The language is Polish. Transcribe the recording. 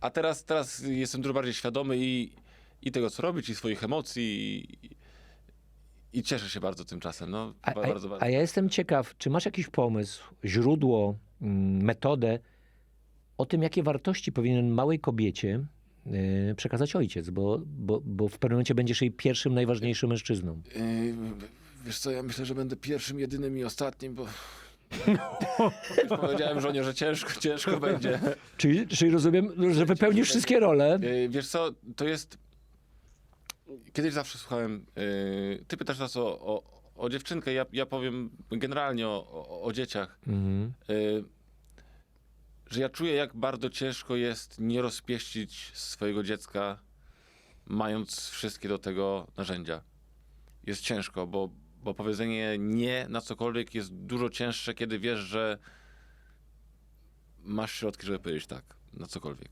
A teraz, teraz jestem dużo bardziej świadomy i, i tego, co robić, i swoich emocji, i, i cieszę się bardzo tym czasem. No, A, ba- a, bardzo, bardzo. a ja jestem ciekaw, czy masz jakiś pomysł, źródło, mm, metodę o tym, jakie wartości powinien małej kobiecie y, przekazać ojciec, bo, bo, bo w pewnym momencie będziesz jej pierwszym, najważniejszym mężczyzną. Yy, wiesz co, ja myślę, że będę pierwszym, jedynym i ostatnim, bo powiedziałem żonie, że ciężko, ciężko będzie. Czyli, czyli rozumiem, że wypełnisz wszystkie role. Yy, wiesz co, to jest... Kiedyś zawsze słuchałem... Yy, ty pytasz nas o, o, o dziewczynkę, ja, ja powiem generalnie o, o, o dzieciach. Mhm. Y, że ja czuję, jak bardzo ciężko jest nie rozpieścić swojego dziecka, mając wszystkie do tego narzędzia. Jest ciężko, bo, bo powiedzenie nie na cokolwiek jest dużo cięższe, kiedy wiesz, że masz środki, żeby powiedzieć tak na cokolwiek.